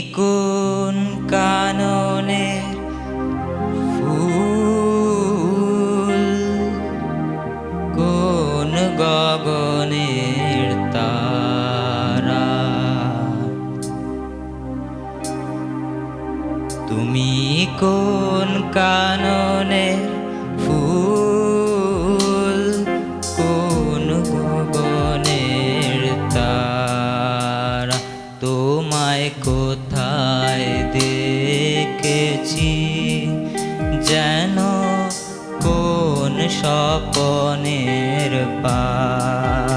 কোন কাননের ফুল? কোন গগনের তারা? তুমি কোন কাননের তোমায় কোথায় দেখেছি? যেন কোন স্বপনের পার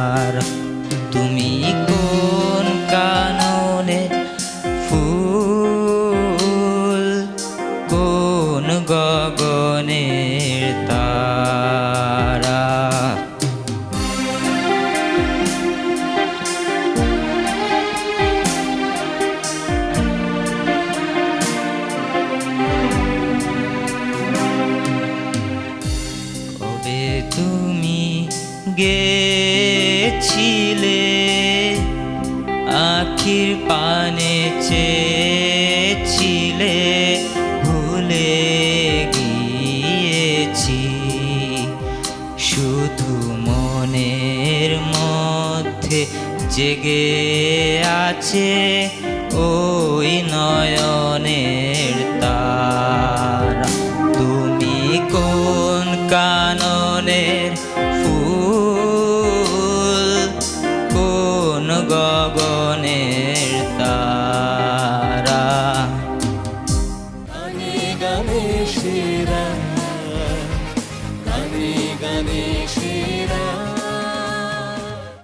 তুমি গেছিলে আখির পানে চেয়েছিলে ভুলে গিয়েছি। শুধু মনের মধ্যে জেগে আছে ওই তার ganesh